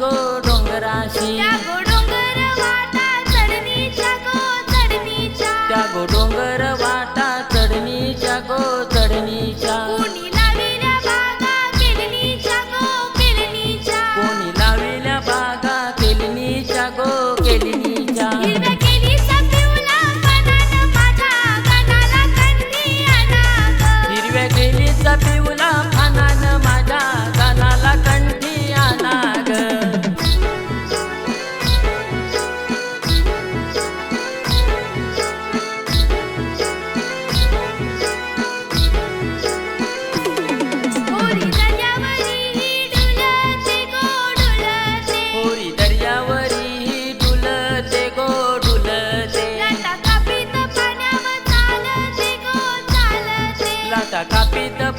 गो डोंगराशी. त्या गो डोंगर वाटा चढणीच्या गो चढणीच्या rapidão.